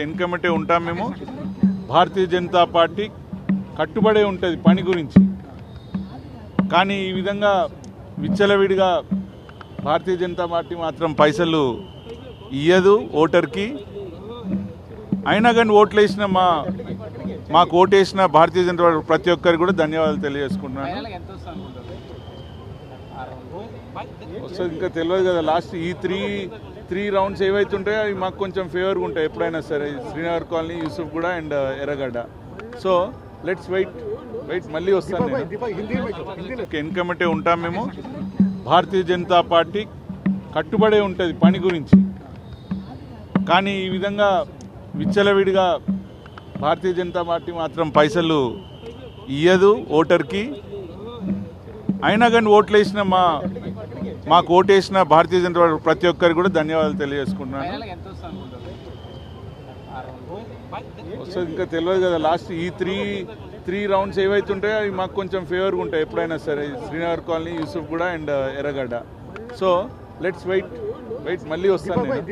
వెనుకమటే ఉంటాం మేము. భారతీయ జనతా పార్టీ కట్టుబడే ఉంటుంది పని గురించి. కానీ ఈ విధంగా విచ్చలవిడిగా భారతీయ జనతా పార్టీ మాత్రం పైసలు ఇయ్యదు ఓటర్కి. అయినా కానీ ఓట్లు వేసిన మా మాకు ఓటేసిన భారతీయ జనతా పార్టీ ప్రతి ఒక్కరికి కూడా ధన్యవాదాలు తెలియజేసుకుంటున్నాను. వస్తుంది ఇంకా తెలియదు కదా లాస్ట్ ఈ త్రీ త్రీ రౌండ్స్ ఏవైతే ఉంటాయో అవి మాకు కొంచెం ఫేవర్గా ఉంటాయి. ఎప్పుడైనా సరే శ్రీనగర్ కాలనీ యూసుఫ్ కూడా and Erragadda. So let's wait wait మళ్ళీ వస్తాను నేను. ఉంటాం మేము. భారతీయ జనతా పార్టీ కట్టుబడే ఉంటుంది పని గురించి. కానీ ఈ విధంగా విచ్చలవిడిగా భారతీయ జనతా పార్టీ మాత్రం పైసలు ఇయ్యదు ఓటర్కి. అయినా కానీ ఓట్లు వేసిన మా మాకు ఓటేసిన భారతీయ జనతా పార్టీ ప్రతి ఒక్కరికి కూడా ధన్యవాదాలు తెలియజేసుకుంటున్నాను. వస్తుంది ఇంకా తెలియదు కదా లాస్ట్ ఈ త్రీ త్రీ రౌండ్స్ ఏవైతే ఉంటాయో అవి మాకు కొంచెం ఫేవర్గా ఉంటాయి. ఎప్పుడైనా సరే శ్రీనగర్ కాలనీ యూసుఫ్ కూడా and Erragadda. So let's wait wait మళ్ళీ వస్తాను నేను.